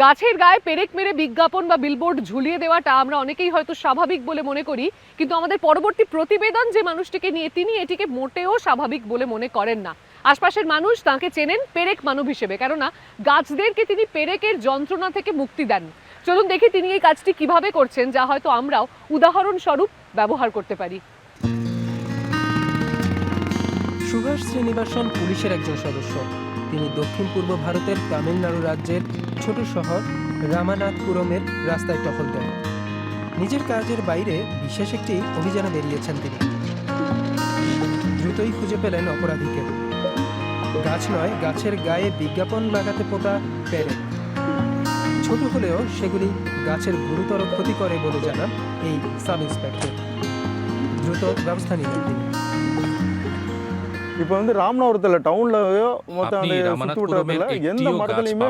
গাছের গায়ে পেরেক মেরে বিজ্ঞাপন বা বিলবোর্ড ঝুলিয়ে দেওয়াটা আমরা অনেকেই হয়তো স্বাভাবিক বলে মনে করি, কিন্তু আমাদের পরবর্তী প্রতিবেদন যে মানুষটিকে নিয়ে, তিনি এটিকে মোটেও স্বাভাবিক বলে মনে করেন না। আশপাশের মানুষ তাকে চেনেন পেরেক মানব হিসেবে, কেননা গাছদেরকে তিনি পেরেকের যন্ত্রণা থেকে মুক্তি দেন। চলুন দেখি তিনি এই কাজটি কীভাবে করছেন, যা হয়তো আমরাও উদাহরণস্বরূপ ব্যবহার করতে পারি। সুভাষ শ্রীনিবাসন পুলিশের একজন সদস্য। তিনি দক্ষিণ পূর্ব ভারতের তামিলনাড়ু রাজ্যের ছোট শহর রামানাথপুরমের রাস্তায় টহল দেন। নিজের কাজের বাইরে বিশেষ একটি অভিযানে বেরিয়েছেন তিনি। দ্রুতই খুঁজে পেলেন অপরাধীকে। গাছ নয়, গাছের গায়ে বিজ্ঞাপন লাগাতে পোতা পেরে। ছোট হলেও সেগুলি গাছের গুরুতর ক্ষতি করে বলে জানান এই সাব ইন্সপেক্টর দ্রুত ব্যবস্থা নিলেন তিনি। இப்போ வந்து ராமநாதபுரத்தில் டவுன்லயோ மொத்தம் சுற்றுவட்டத்தில் எந்த மரத்துலையுமே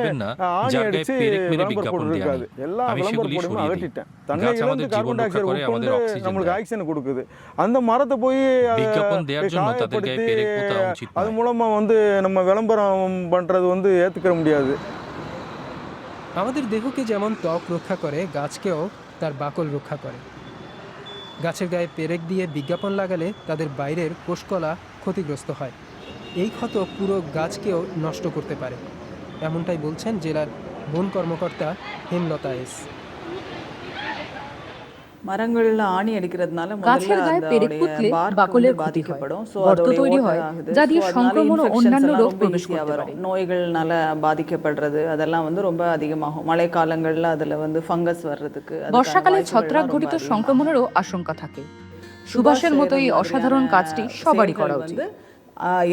ஆணி அடிச்சு விளம்பரம் போட்டுருக்காது. எல்லா விளம்பரம் போடுமே அகட்டிட்டேன் தன்னை இழந்து கார்பன் டை ஆக்சைடு உட்கொண்டு நம்மளுக்கு ஆக்சிஜன் கொடுக்குது. அந்த மரத்தை போய் காயப்படுத்தி அது மூலமா வந்து நம்ம விளம்பரம் பண்றது வந்து ஏற்றுக்க முடியாது. আমাদের দেহকে যেমন ত্বক রক্ষা করে গাছকেও তার বাকল রক্ষা করে। গাছের গায়ে পেরেক দিয়ে বিজ্ঞাপন লাগালে তাদের বাইরের কোষকলা ক্ষতিগ্রস্ত হয়। এই ক্ষত পুরো গাছকেও নষ্ট করতে পারে। এমনটাই বলছেন জেলার বন কর্মকর্তা হেমলতা এস। மரங்கள்ல ஆணி அடிக்கிறதுனால গাছের முதல்ல গায়ে পেরেক அதோடைய পুঁতলে bark বাকলের வந்து ক্ষতি হয় பாதிக்கப்படும் ஸோ গর্ত அதோடைய তৈরি ஓட்டை হয় ஆகுது যা ஸோ দিয়ে அதனால সংক্রমণ ও infections অন্যান্য எல்லாம் রোগ ரொம்ப প্রবেশ ஈஸியாக করতে வரும் পারে நோய்கள்னால பாதிக்கப்படுறது அதெல்லாம் வந்து ரொம்ப அதிகமாகும் மழைக்காலங்கள்ல அதுல வந்து ஃபங்கஸ் வர்றதுக்கு அதுக்கான বর্ষাকালে வாய்ப்புகள்லாம் ছত্রাক ரொம்ப ঘটিত அதிகமாகும்। সংক্রমণেরও আশঙ্কা থাকে সুভাষের মতো এই অসাধারণ কাজটি সবারই করা উচিত வந்து ஆஹ்,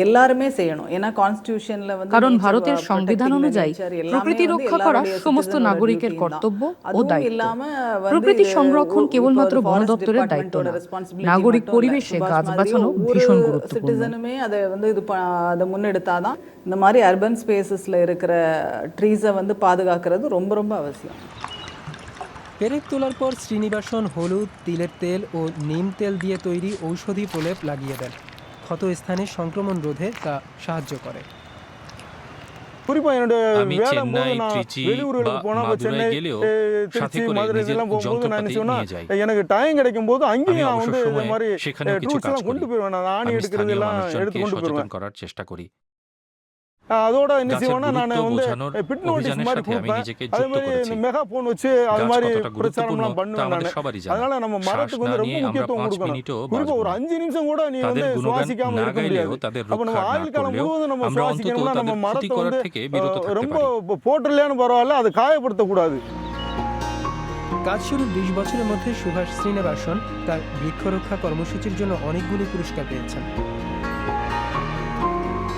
எல்லாருமே செய்யணும் ஏன்னா கான்ஸ்டிடியூஷன்ல வந்து কারণ nature ভারতের protecting সংবিধান the অনুযায়ী nature எல்லாமே প্রকৃতি வந்து রক্ষা করা எல்லாருடைய সমস্ত citizen-ஓட নাগরিকের duty தான். কর্তব্য ও அதுவும் দায়িত্ব இல்லாம வந்து প্রকৃতি இது সংরক্ষণ இப்போ কেবলমাত্র ஒரு বন forest দপ্তরের দায়িত্ব department-ஓட না responsibility নাগরিক மட்டும் இல்ல. পরিবেশে சுபாஷ் গাছ மாதிரி বাঁচানো ஒவ்வொரு ভীষণ গুরুত্বপূর্ণ சிட்டிசனுமே அதை வந்து இது ப- அதை முன்னெடுத்தாதான் இந்த மாதிரி அர்பன் ஸ்பேசஸ்ல இருக்கிற ட்ரீஸை வந்து பாதுகாக்கிறது ரொம்ப ரொம்ப அவசியம் পেরেক তোলার পর শ্রীনিবাসন হলুদ তিলের তেল ও নিম তেল দিয়ে তৈরি ঔষধি প্রলেপ লাগিয়ে দেন ক্ষতস্থানে সংক্রমণ রোধে তা সাহায্য করে। আমি চেন্নাই ত্রিচি বা মাদুরাই গেলেও সাথে করে নিজের যন্ত্রপাতি নিয়ে যাই। எனக்கு டைம் கிடைக்கும் போது மாதிரி কিছু কাজ করি। আমি স্থানীয় মানুষজনকে সচেতন করার চেষ্টা করি। அதோட என்ன গাছের செய்வேன்னா நான் গুরুত্ব வந்து বোঝানোর பிட் நோட்டீஸ் অভিযানের மாதிரி সাথে আমি கொடுப்பேன் নিজেকে அதே যুক্ত மாதிரி করেছি இந்த மெகா போன் வச்சு அது গাছ மாதிரி কতটা গুরুত্বপূর্ণ பிரச்சாரம்லாம் তা பண்ணுவேன் আমাদের நான் সবারই জানা அதனால நம்ம শ্বাস மரத்துக்கு না வந்து ரொம்ப নিয়ে আমরা முக்கியத்துவம் পাঁচ கொடுக்கணும் মিনিটও குறிப்பா ஒரு বাঁচব না அஞ்சு நிமிஷம் கூட நீ তাদের வந்து গুণগান சுவாசிக்காம না இருக்க গাইলেও முடியாது তাদের அப்ப நம்ம রক্ষা না ஆயுள் காலம் করলেও முழுவதும் நம்ம আমরা অন্তত சுவாசிக்கணும்னா তাদের நம்ம ক্ষতি மரத்தை করার வந்து থেকে বিরত அஹ், থাকতে ரொம்ப পারি போட்டுலையான்னு பரவாயில்ல அதை காயப்படுத்தக்கூடாது কাজ শুরুর বিশ বছরের মধ্যে সুভাষ শ্রীনিবাসন তার বৃক্ষরক্ষা কর্মসূচির জন্য অনেকগুলি পুরস্কার পেয়েছেন